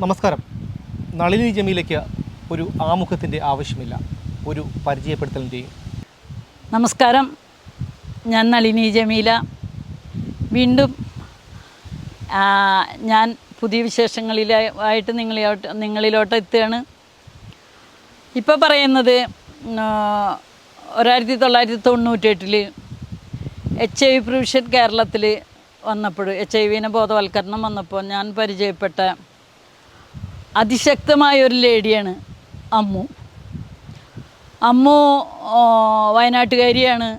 നമസ്കാരം. നളിനി ജമീലയ്ക്ക് ഒരു ആമുഖത്തിന്റെ ആവശ്യമില്ല ഒരു പരിചയപ്പെടുത്തലിന്റെയും. നമസ്കാരം. ഞാൻ നളിനി ജമീല. വീണ്ടും ഞാൻ പുതിയ വിശേഷങ്ങളിലായിട്ട് നിങ്ങളിലോട്ട് നിങ്ങളിലോട്ട് എത്തുകയാണ്. ഇപ്പോൾ പറയുന്നത് ഒരായിരത്തി തൊള്ളായിരത്തി തൊണ്ണൂറ്റെട്ടിൽ എച്ച് ഐ വി പ്രൊവിഷൻ കേരളത്തിൽ വന്നപ്പോൾ എച്ച് ഐ വിനെ ബോധവൽക്കരണം വന്നപ്പോൾ ഞാൻ പരിചയപ്പെട്ട അതിശക്തമായ ഒരു ലേഡിയാണ് അമ്മു. അമ്മു വയനാട്ടുകാരിയാണ്.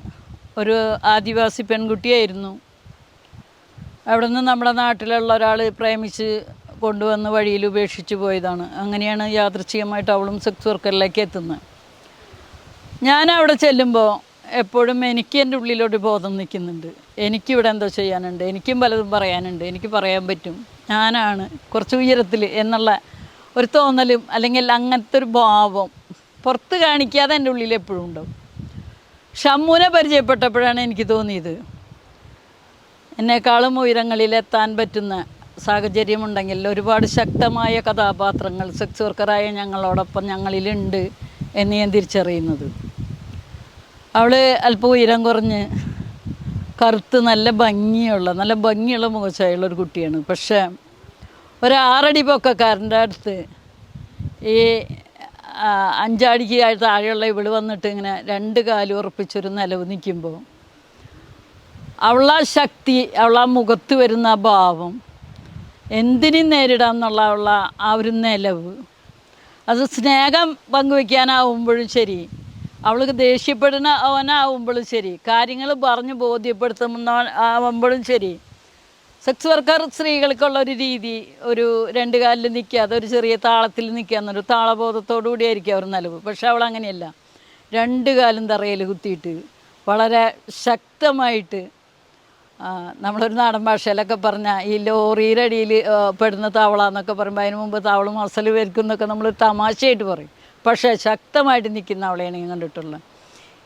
ഒരു ആദിവാസി പെൺകുട്ടിയായിരുന്നു. അവിടെ നിന്ന് നമ്മുടെ നാട്ടിലുള്ള ഒരാൾ പ്രേമിച്ച് കൊണ്ടുവന്ന് വഴിയിൽ ഉപേക്ഷിച്ച് പോയതാണ്. അങ്ങനെയാണ് യാദൃച്ഛികമായിട്ട് അവളും സെക്സ് വർക്കറിലേക്ക് എത്തുന്നത്. ഞാൻ അവിടെ ചെല്ലുമ്പോൾ എപ്പോഴും എനിക്ക് എന്റെ ഉള്ളിലോട്ട് ബോധം നിൽക്കുന്നുണ്ട്. എനിക്കിവിടെ എന്തോ ചെയ്യാനുണ്ട്. എനിക്കും പലതും പറയാനുണ്ട്. എനിക്ക് പറയാൻ പറ്റും. ഞാനാണ് കുറച്ച് ഉയരത്തിൽ എന്നുള്ള ഒരു തോന്നലും അല്ലെങ്കിൽ അങ്ങനത്തെ ഒരു ഭാവം പുറത്ത് കാണിക്കാതെ എന്റെ ഉള്ളിൽ എപ്പോഴും ഉണ്ടാവും. ഷമ്മുനെ പരിചയപ്പെട്ടപ്പോഴാണ് എനിക്ക് തോന്നിയത്. എന്നെക്കാളും ഉയരങ്ങളിലെത്താൻ പറ്റുന്ന സാഹചര്യമുണ്ടെങ്കിൽ ഒരുപാട് ശക്തമായ കഥാപാത്രങ്ങൾ സെക്സ് വർക്കറായ ഞങ്ങളോടൊപ്പം ഞങ്ങളിലുണ്ട് എന്ന് ഞാൻ തിരിച്ചറിയുന്നത്. അവൾ അല്പം ഉയരം കുറഞ്ഞ് കറുത്ത് നല്ല ഭംഗിയുള്ള നല്ല ഭംഗിയുള്ള മുഖച്ചായുള്ള ഒരു കുട്ടിയാണ്. പക്ഷേ ഒരു ആറടി പൊക്കക്കാരന്റെ അടുത്ത് ഈ അഞ്ചാടിക്ക് താഴെയുള്ള ഇവൾ വന്നിട്ട് ഇങ്ങനെ രണ്ട് കാലും ഉറപ്പിച്ചൊരു നിലവ് നിൽക്കുമ്പോൾ അവളാ ശക്തി അവളാ മുഖത്ത് വരുന്ന ഭാവം എന്തിനും നേരിടാമെന്നുള്ള അവള ആ ഒരു നിലവ്. അത് സ്നേഹം പങ്കുവയ്ക്കാനാവുമ്പോഴും ശരി അവൾക്ക് ദേഷ്യപ്പെടുന്ന അവനാവുമ്പോഴും ശരി കാര്യങ്ങൾ പറഞ്ഞ് ബോധ്യപ്പെടുത്തുന്ന ആവുമ്പോഴും ശരി സെക്സ് വർക്കർ സ്ത്രീകൾക്കുള്ള ഒരു രീതി ഒരു രണ്ട് കാലിൽ നിൽക്കാതെ ഒരു ചെറിയ താളത്തിൽ നിൽക്കുക എന്നൊരു താളബോധത്തോടു കൂടിയായിരിക്കും അവർ നിലവ് പക്ഷെ അവൾ അങ്ങനെയല്ല. രണ്ട് കാലും തറയിൽ കുത്തിയിട്ട് വളരെ ശക്തമായിട്ട് നമ്മളൊരു നാടൻ ഭാഷയിലൊക്കെ പറഞ്ഞാൽ ഈ ലോറിയുടെ അടിയിൽ പെടുന്ന താവള എന്നൊക്കെ പറയുമ്പോൾ അതിന് മുമ്പ് തവള മസൽ വരിക്കും എന്നൊക്കെ നമ്മൾ തമാശയായിട്ട് പറയും. പക്ഷേ ശക്തമായിട്ട് നിൽക്കുന്ന അവളെയാണ് ഞാൻ കണ്ടിട്ടുള്ളത്.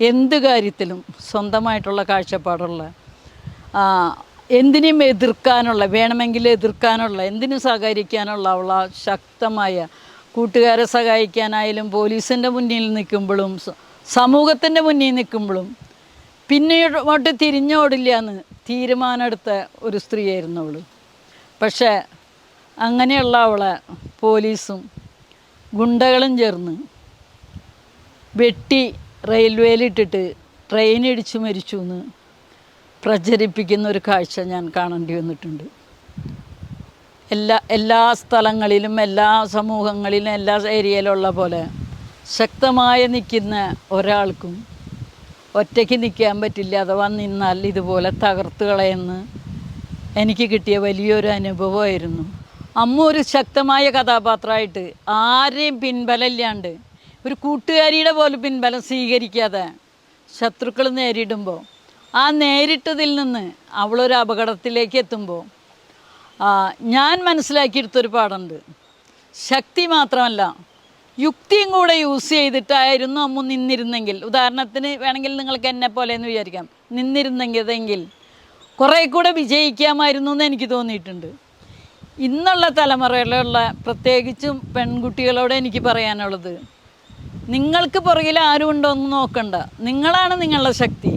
എന്ത് കാര്യത്തിലും സ്വന്തമായിട്ടുള്ള കാഴ്ചപ്പാടുള്ള എന്തിനും എതിർക്കാനുള്ള വേണമെങ്കിൽ എതിർക്കാനുള്ള എന്തിനും സഹകരിക്കാനുള്ള അവള ശക്തമായ കൂട്ടുകാരെ സഹായിക്കാനായാലും പോലീസിന്റെ മുന്നിൽ നിൽക്കുമ്പോഴും സമൂഹത്തിന്റെ മുന്നിൽ നിൽക്കുമ്പോഴും പിന്നീട് തിരിഞ്ഞോടില്ല എന്ന് തീരുമാനമെടുത്ത ഒരു സ്ത്രീയായിരുന്നു അവൾ പക്ഷേ അങ്ങനെയുള്ള അവളെ പോലീസും ഗുണ്ടകളും ചേർന്ന് വെട്ടി റെയിൽവേയിലിട്ടിട്ട് ട്രെയിൻ ഇടിച്ചു മരിച്ചു എന്ന് പ്രചരിപ്പിക്കുന്ന ഒരു കാഴ്ച ഞാൻ കാണേണ്ടി വന്നിട്ടുണ്ട്. എല്ലാ എല്ലാ സ്ഥലങ്ങളിലും എല്ലാ സമൂഹങ്ങളിലും എല്ലാ ഏരിയയിലുള്ള പോലെ ശക്തമായി നിൽക്കുന്ന ഒരാൾക്കും ഒറ്റയ്ക്ക് നിൽക്കാൻ പറ്റില്ല അഥവാ നിന്നാൽ ഇതുപോലെ തകർത്ത് കളയെന്ന് എനിക്ക് കിട്ടിയ വലിയൊരു അനുഭവമായിരുന്നു. അമ്മ ഒരു ശക്തമായ കഥാപാത്രമായിട്ട് ആരെയും പിൻബലമില്ലാണ്ട് ഒരു കൂട്ടുകാരിയുടെ പോലും പിൻബലം സ്വീകരിക്കാതെ ശത്രുക്കൾ നേരിടുമ്പോൾ ആ നേരിട്ടതിൽ നിന്ന് അവളൊരു അപകടത്തിലേക്ക് എത്തുമ്പോൾ ഞാൻ മനസ്സിലാക്കിയെടുത്തൊരു പാടുണ്ട്. ശക്തി മാത്രമല്ല യുക്തിയും കൂടെ യൂസ് ചെയ്തിട്ടായിരുന്നു അമ്മ നിന്നിരുന്നെങ്കിൽ ഉദാഹരണത്തിന് വേണമെങ്കിൽ നിങ്ങൾക്ക് എന്നെ പോലെ എന്ന് വിചാരിക്കാം നിന്നിരുന്നെങ്കിൽ കുറേ കൂടെ വിജയിക്കാമായിരുന്നു എന്ന് എനിക്ക് തോന്നിയിട്ടുണ്ട്. ഇന്നുള്ള തലമുറയിലുള്ള പ്രത്യേകിച്ചും പെൺകുട്ടികളോട് എനിക്ക് പറയാനുള്ളത് നിങ്ങൾക്ക് പുറകിൽ ആരും ഉണ്ടോ എന്ന് നോക്കണ്ട നിങ്ങളാണ് നിങ്ങളുടെ ശക്തി.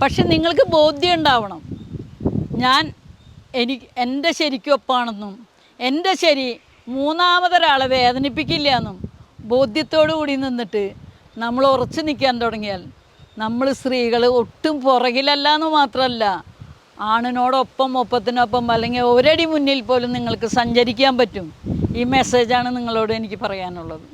പക്ഷെ നിങ്ങൾക്ക് ബോധ്യം ഉണ്ടാവണം ഞാൻ എനിക്ക് എന്റെ ശരിക്കൊപ്പാണെന്നും എന്റെ ശരി മൂന്നാമതൊരാളെ വേദനിപ്പിക്കില്ല എന്നും ബോധ്യത്തോടു കൂടി നിന്നിട്ട് നമ്മൾ ഉറച്ചു നിൽക്കാൻ തുടങ്ങിയാൽ നമ്മൾ സ്ത്രീകൾ ഒട്ടും പുറകിലല്ല എന്ന് മാത്രമല്ല ആണിനോടൊപ്പം ഒപ്പത്തിനൊപ്പം അല്ലെങ്കിൽ ഒരടി മുന്നിൽ പോലും നിങ്ങൾക്ക് സഞ്ചരിക്കാൻ പറ്റും. ഈ മെസ്സേജാണ് നിങ്ങളോട് എനിക്ക് പറയാനുള്ളത്.